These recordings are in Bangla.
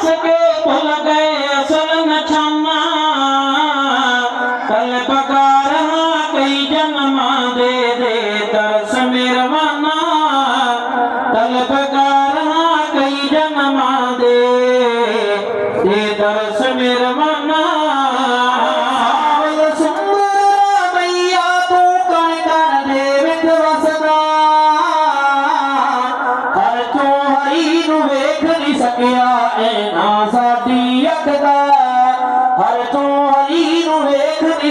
থেকে ভুল গয়ে আসল না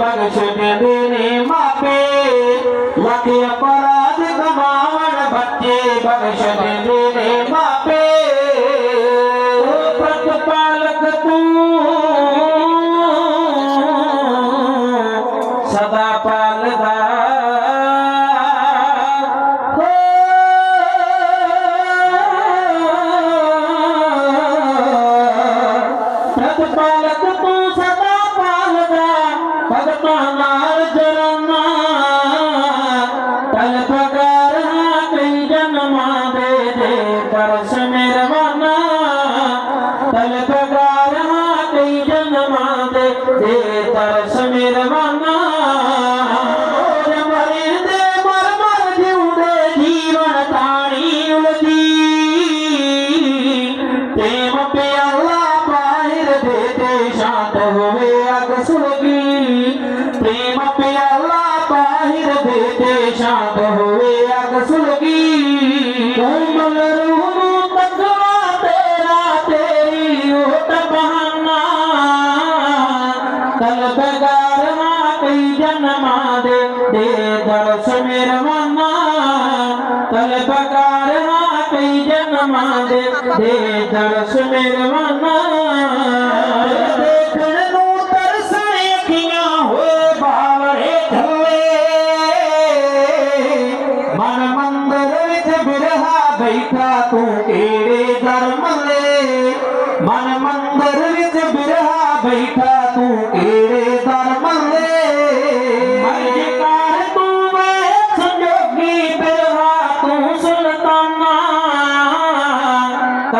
बख्श देने मापे लगे अपराध गवावण बच्चे बख्श देने मापे प्रतिपालक तू सदा पालदा प्रतिपाल तरस मेरे माना शांत हो कल्पगार माती जनमा दे दे दर्श मेर मना कल्पगार माती जनमा दे दे दर्श मेर मना मन मंदिर बिरहा बैठा तू के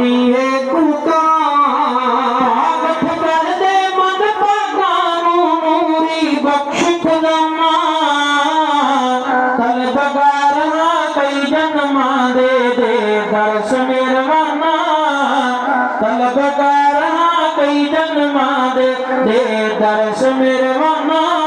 দিয়ে কুকা দে মন পাগানো নুরি বক্ষ খুদমা কল বগার কই জন্মা দে দে দর্শ মেরমানা কল বগার কই জন্মা দে দে দর্শ মেরমানা